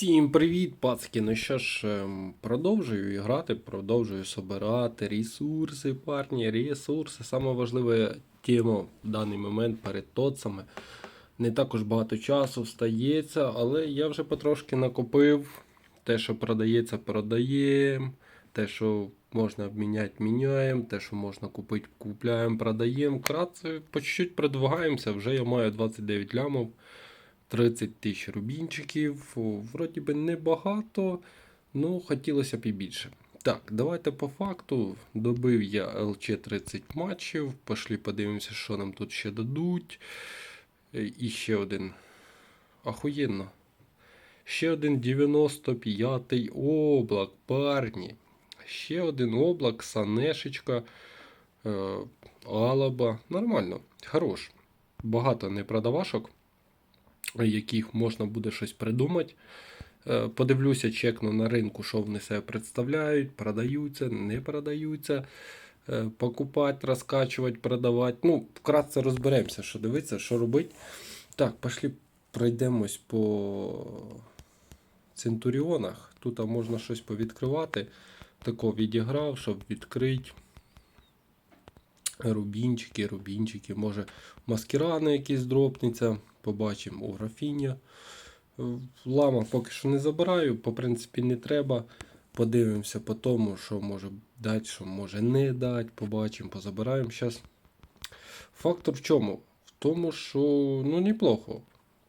Всім привіт, пацки! Ну що ж, ем, продовжую грати, продовжую собирати ресурси, парні, ресурси. Саме важлива тема в даний момент перед тоцами. Не також багато часу стається, але я вже потрошки накопив. Те, що продається, продаємо. Те, що можна обміняти, міняємо. Те, що можна купити, купляємо, продаємо. Вкратце, по чуть-чуть продвигаємося. Вже я маю 29 лямов. 30 тисяч рубінчиків. Вроді би небагато, ну хотілося б і більше. Так, давайте по факту. Добив я ЛЧ 30 матчів. Пошлі подивимося, що нам тут ще дадуть. Е, І ще один. Ахуєнно. Ще один 95-й облак, парні. Ще один облак, Санешечка, е, Алаба. Нормально, хорош. Багато не продавашок яких можна буде щось придумати. Е, Подивлюся, чекну на ринку, що вони себе представляють, продаються, не продаються, е, покупати, розкачувати, продавати. Ну, вкратце розберемося, що дивитися, що робити. Так, пішли пройдемось по центуріонах. Тут можна щось повідкривати. Тако відіграв, щоб відкрити. Рубінчики, рубінчики, може маскірани якісь дропнеться. Побачимо у графіня. Лама поки що не забираю, по принципі, не треба. Подивимося по тому, що може дати, що може не дати. Побачимо, позабираємо зараз. Фактор в чому? В тому, що ну неплохо.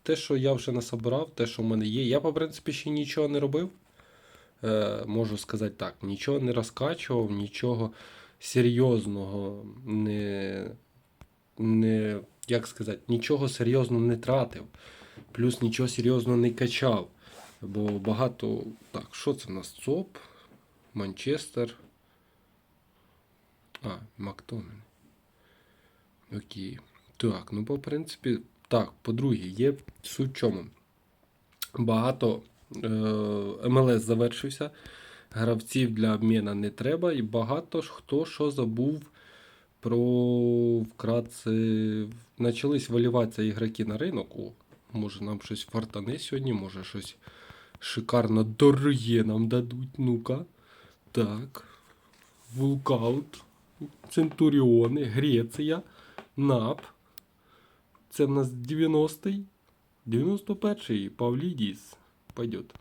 Те, що я вже насобирав, те, що в мене є. Я, по принципі, ще нічого не робив. Е, можу сказати так, нічого не розкачував, нічого серйозного не, не як сказати, нічого серйозного не тратив, плюс нічого серйозного не качав. Бо багато. Так, що це в нас? ЦОП, Манчестер. А, Мактомен. Окей. Так, ну по принципі, так, по-друге, є суть чому. Багато е, МЛС завершився. Гравців для обміну не треба, і багато ж хто що забув про вкратце. Почались виліватися ігроки на ринок. О, може нам щось фартане сьогодні, може щось шикарно дороге нам дадуть. Ну-ка. Так. Вулкаут. Центуріони, Греція, НАП. Це в нас 90-й. 91-й. Павлідіс. Пойдет.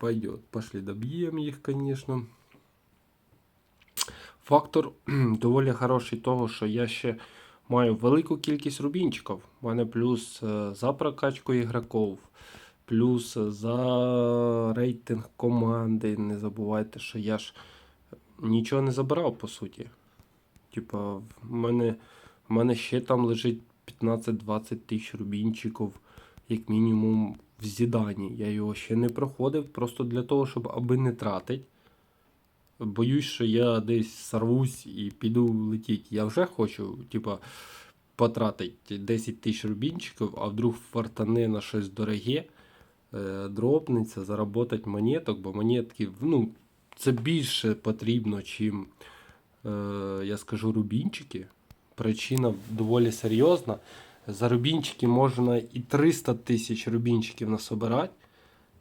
Пойдет. Пошли доб'ємо їх, конечно. Фактор доволі хороший того, що я ще маю велику кількість рубінчиків. У мене плюс е, за прокачку ігроків, плюс за рейтинг команди. Не забувайте, що я ж нічого не забирав, по суті. Типа, в мене, в мене ще там лежить 15-20 тисяч рубінчиків, як мінімум, в зіданні. Я його ще не проходив, просто для того, щоб аби не тратити. Боюсь, що я десь сорвусь і піду летіти. Я вже хочу, типа, потратити 10 тисяч рубінчиків, а вдруг фартане на щось дороге, е, дропнеться, заработати монеток, бо монетки, ну, це більше потрібно, чим, е, я скажу, рубінчики. Причина доволі серйозна. За рубінчики можна і 300 тисяч рубінчиків насобирати,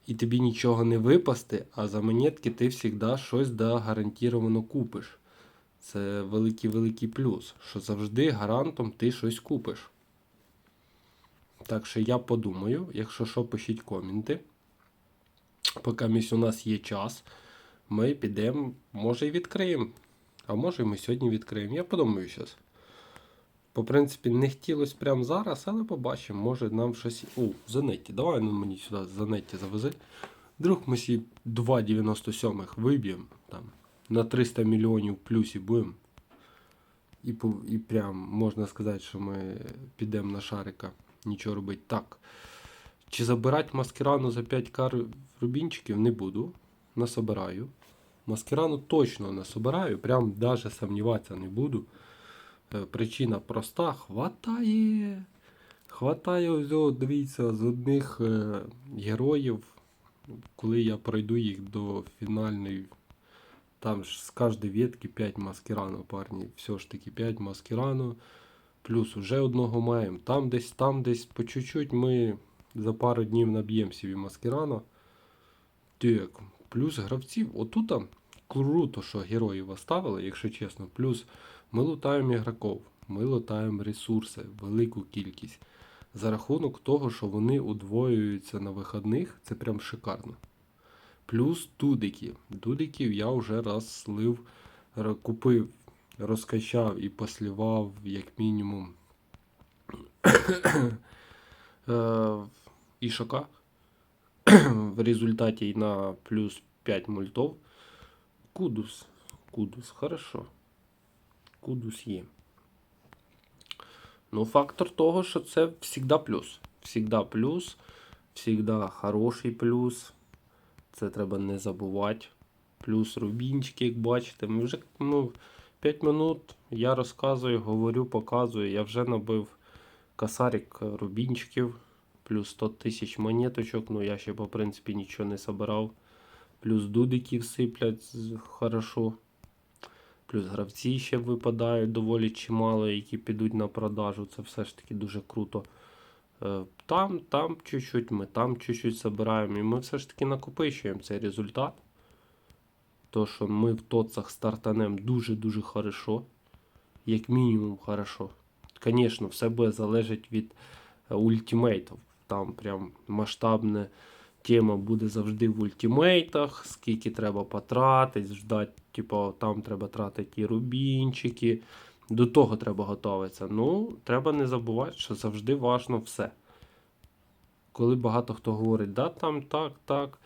і тобі нічого не випасти, а за монетки ти завжди щось да, гарантовано купиш. Це великий-великий плюс, що завжди гарантом ти щось купиш. Так що я подумаю, якщо що, пишіть коменти. Поки місь у нас є час, ми підемо, може і відкриємо. А може і ми сьогодні відкриємо. Я подумаю зараз. По принципі, не хотілося прямо зараз, але побачимо, може нам щось. О, занетті. Давай ну, мені сюди занетті завези. Вдруг ми сі 2,97 виб'ємо там на 300 мільйонів плюсі будемо. І, і прям можна сказати, що ми підемо на шарика. Нічого робити. Так. Чи забирати маскирану за 5 кар рубінчиків не буду. Насобираю. Маскирану точно не собираю, прям даже сумніватися не буду. Е, Причина проста, хватає. Хватає ось, дивіться, з одних е, героїв, коли я пройду їх до фінальної. Там ж з кожної ветки 5 маскирану, парні. Все ж таки 5 маскирану. Плюс уже одного маємо. Там десь, там десь по чуть-чуть ми за пару днів наб'ємо собі маскирана. Так, плюс гравців. Отут круто, що героїв оставили, якщо чесно. Плюс ми лутаємо ігроків, ми лутаємо ресурси, велику кількість. За рахунок того, що вони удвоюються на виходних, це прям шикарно. Плюс дудики. Дудиків я вже раз слив, купив, розкачав і послівав як мінімум е, ішака. В результаті на плюс 5 мультов. Кудус. Кудус, хорошо. Кудус є. Ну, фактор того, що це завжди плюс. Всегда плюс, всегда хороший плюс. Це треба не забувати. Плюс рубінчики, як бачите. Ми вже ну, 5 минут я розказую, говорю, показую. Я вже набив косарик рубінчиків. Плюс 100 тисяч монеточок. Ну я ще по принципі нічого не собирав. Плюс дудиків сиплять хорошо. Плюс гравці ще випадають доволі чимало, які підуть на продажу. Це все ж таки дуже круто. Е, Там, там чуть-чуть, ми там чуть-чуть собираємо. І ми все ж таки накопичуємо цей результат. То, що ми в тоцах стартанем дуже-дуже хорошо. Як мінімум хорошо. Звісно, все буде залежати від е, ультимейтів. Там прям масштабна тема буде завжди в ультимейтах, скільки треба потратити, ждати, типу, там треба тратити і рубінчики. До того треба готуватися. Ну, треба не забувати, що завжди важно все. Коли багато хто говорить, да, там так, так,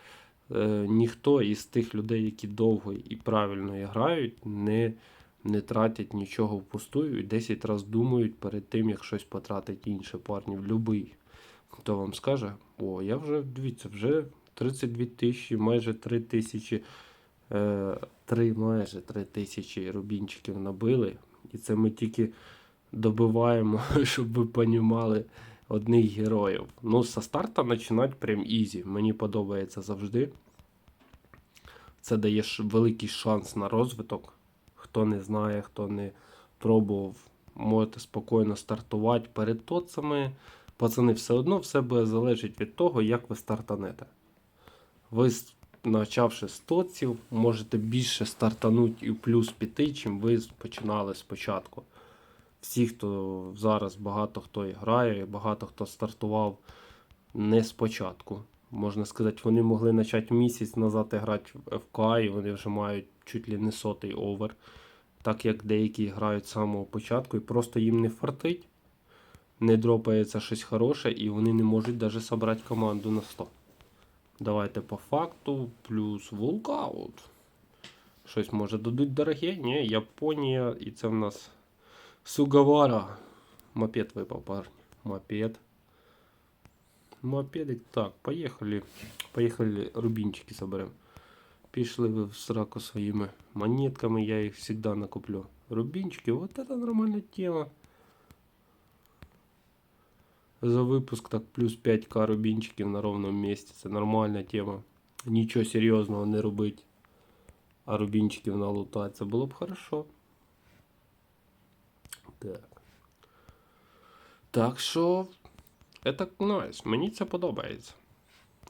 е, ніхто із тих людей, які довго і правильно грають, не, не тратять нічого впустую і 10 разів думають перед тим, як щось потратить інше парні. Любий, хто вам скаже, о, я вже, дивіться, вже 32 тисячі, майже 3 тисячі, е, 3, майже 3 тисячі рубінчиків набили. І це ми тільки добиваємо, щоб ви понімали одних героїв. Ну, со старта починати прям ізі. Мені подобається завжди. Це дає великий шанс на розвиток. Хто не знає, хто не пробував, можете спокійно стартувати перед тоцами. Пацани, все одно все буде залежить від того, як ви стартанете. Ви, почавши з тоців, можете більше стартанути і плюс піти, чим ви починали спочатку. Всі, хто зараз багато хто і грає, багато хто стартував не спочатку. Можна сказати, вони могли почати місяць назад грати в ФК, і вони вже мають чуть ли не сотий овер. Так як деякі грають з самого початку, і просто їм не фартить, не дропається щось хороше, і вони не можуть навіть зібрати команду на 100. Давайте по факту, плюс вулкаут. Щось може дадуть дороге? Ні, Японія, і це в нас Сугавара. Мопед випав, парні. Мопед. Мопедик. Так, поїхали. Поїхали рубінчики соберемо. Пішли ви в сраку своїми монетками, я їх завжди накуплю. Рубінчики, вот это нормальна тема. За випуск так плюс 5к рубінчиків на ровному місці. Це нормальна тема. Нічого серйозного не робить. А рубінчиків налутати. Це було б хорошо. Так. Так що. Это nice. Мені це подобається.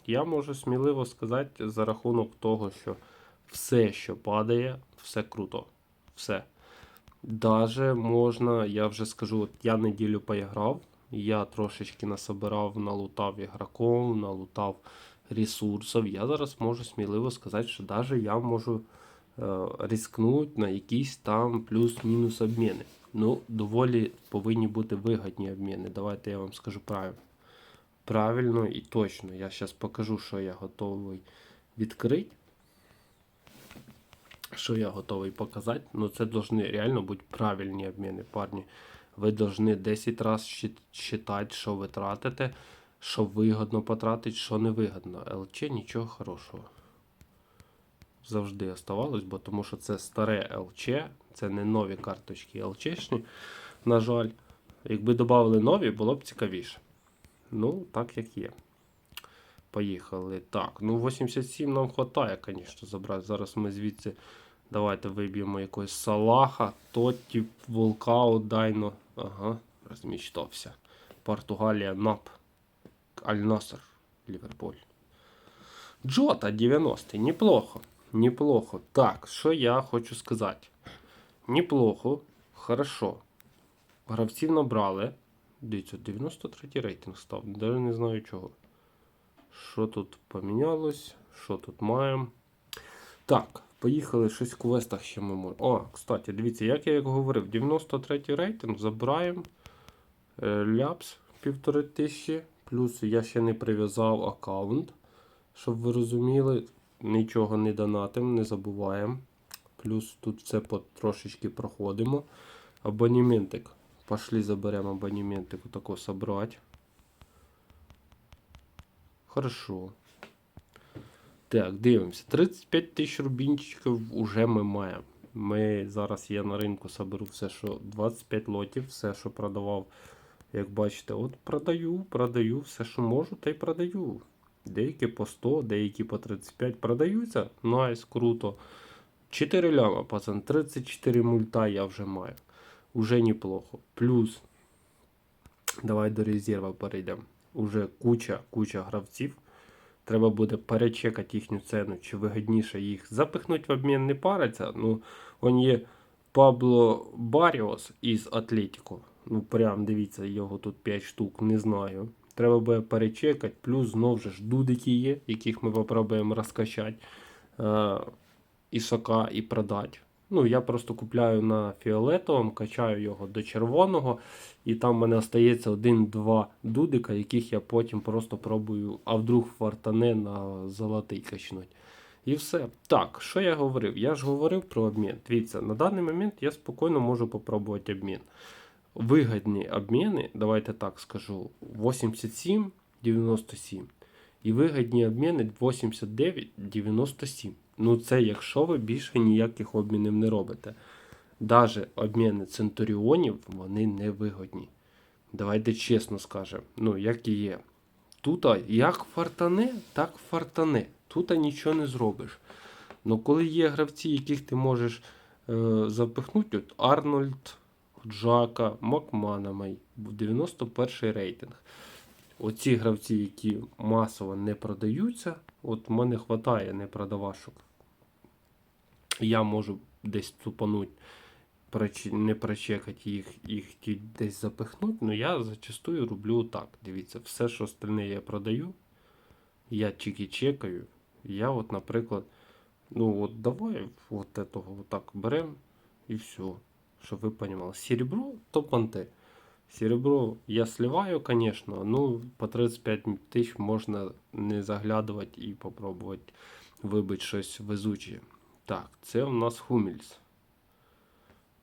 Я можу сміливо сказати за рахунок того, що все, що падає, все круто. Все. Даже можна, я вже скажу, от я неділю поіграв, я трошечки насобирав, налутав ігроків, налутав ресурсів. Я зараз можу сміливо сказати, що даже я можу е, рискнути на якісь там плюс-мінус обміни. Ну, доволі повинні бути вигідні обміни. Давайте я вам скажу правильно. Правильно і точно. Я зараз покажу, що я готовий відкрити. Що я готовий показати. Ну, це повинні реально бути правильні обміни, парні. Ви повинні 10 разів считати, що ви тратите, що вигодно потратити, що не вигодно. ЛЧ нічого хорошого. Завжди оставалось, бо тому що це старе ЛЧ, це не нові карточки ЛЧшні. На жаль, якби додали нові, було б цікавіше. Ну, так як є. Поїхали. Так, ну 87 нам вистачає, звісно, забрати. Зараз ми звідси давайте виб'ємо якогось Салаха, Тотті, Волкао, Дайно. Ага, розмічтався. Португалія, НАП, Аль-Наср, Ліверпуль. Джота 90 неплохо. Неплохо. Так, що я хочу сказати? Неплохо, хорошо. Гравців набрали. Дивіться, 93 рейтинг став. Навіть не знаю чого. Що тут помінялось? Що тут маємо? Так, поїхали щось в квестах ще ми можемо. О, кстати, дивіться, як я як говорив, 93 рейтинг забираємо е, ляпс півтори тисячі. Плюс я ще не прив'язав аккаунт, щоб ви розуміли. Нічого не донатим, не забуваємо. Плюс тут все потрошечки проходимо. Абонементик. Пошли заберемо абонементик. Отако собрать. Хорошо. Так, дивимося. 35 тисяч рубінчиків уже ми маємо. Ми зараз я на ринку соберу все, що 25 лотів, все, що продавав. Як бачите, от продаю, продаю все, що можу, та й продаю. Деякі по 100, деякі по 35 продаються. Найс, круто. 4 ляма, пацан, 34 мульта я вже маю. Уже неплохо. Плюс, давай до резерва перейдемо. Уже куча, куча гравців. Треба буде перечекати їхню ціну, чи вигідніше їх запихнути в обмін не париться. Ну, он є Пабло Баріос із Атлетіко. Ну, прям дивіться, його тут 5 штук, не знаю. Треба буде перечекати. Плюс знову ж дудики є, яких ми попробуємо розкачати. Е, і і продати. Ну, я просто купляю на фіолетовому, качаю його до червоного, і там в мене остається один-два дудика, яких я потім просто пробую, а вдруг фартане на золотий качнуть. І все. Так, що я говорив? Я ж говорив про обмін. Дивіться, на даний момент я спокійно можу попробувати обмін. Вигідні обміни, давайте так скажу, 87-97. І вигідні обміни 89-97. Ну, це якщо ви більше ніяких обмінів не робите. Даже обміни центуріонів вони не вигодні. Давайте чесно скажемо. Ну, як і є. Тут як фартане, так фартане. Тут нічого не зробиш. Ну, коли є гравці, яких ти можеш е, запихнути, от Арнольд, Джака, Макманамай, 91 рейтинг. Оці гравці, які масово не продаються, от в мене вистачає непродавашок. Я можу десь тупануть, проч- не прочекати їх, їх десь запихнути, але я зачастую роблю так. Дивіться, все, що остальне я продаю, я тільки чекаю. Я, от, наприклад, ну от давай от этого вот так беремо і все. Щоб ви розуміли. Серебро то понти. Серебро я сливаю, конечно, ну по 35 тисяч можна не заглядувати і попробувати вибити щось везуче. Так, це у нас Хумільс.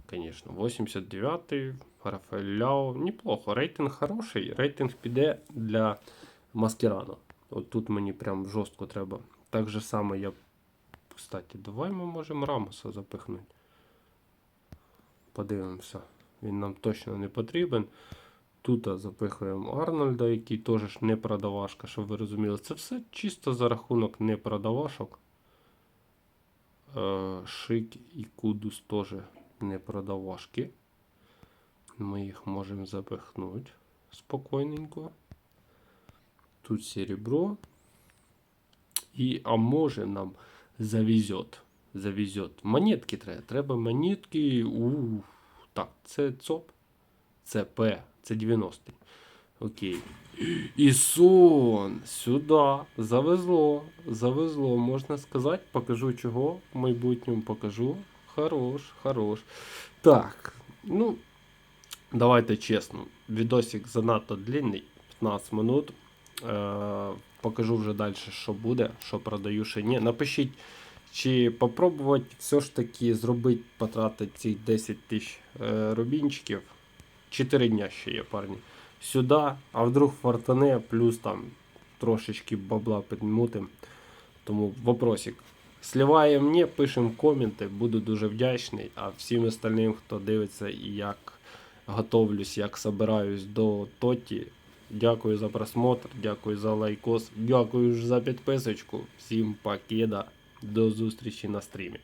Конечно, 89-й, Рафаель Ляо. Неплохо. Рейтинг хороший. Рейтинг піде для Маскерано. От тут мені прям жорстко треба. Так же само я. Кстати, давай ми можемо Рамоса запихнути. Подивимося. Він нам точно не потрібен. Тут запихуємо Арнольда, який теж не продавашка, щоб ви розуміли. Це все чисто за рахунок не продавашок. Е, Шик і Кудус теж не продавашки. Ми їх можемо запихнути спокійненько. Тут серебро. І, а може нам завезет. Завезет. Монетки треба. Треба монетки. Ух. Так, це ЦОП. Це П. Це 90-й. Окей. І сон. Сюди. Завезло. Завезло, можна сказати. Покажу чого. В майбутньому покажу. Хорош, хорош. Так. Ну, давайте чесно. Відосик занадто длинний. 15 минут. Е, покажу вже далі, що буде, що продаю, що ні. Напишіть, чи попробувати все ж таки зробити, потратити ці 10 тисяч е, рубінчиків. 4 дня ще є, парні. Сюди, а вдруг фартане, плюс там трошечки бабла підмутим. Тому вопросик. Сливає мені, пишемо коменти, буду дуже вдячний. А всім остальним, хто дивиться і як готовлюсь, як собираюсь до Тоті. Дякую за просмотр, дякую за лайкос, дякую за підписочку. Всім покеда. До зустрічі на стрімі.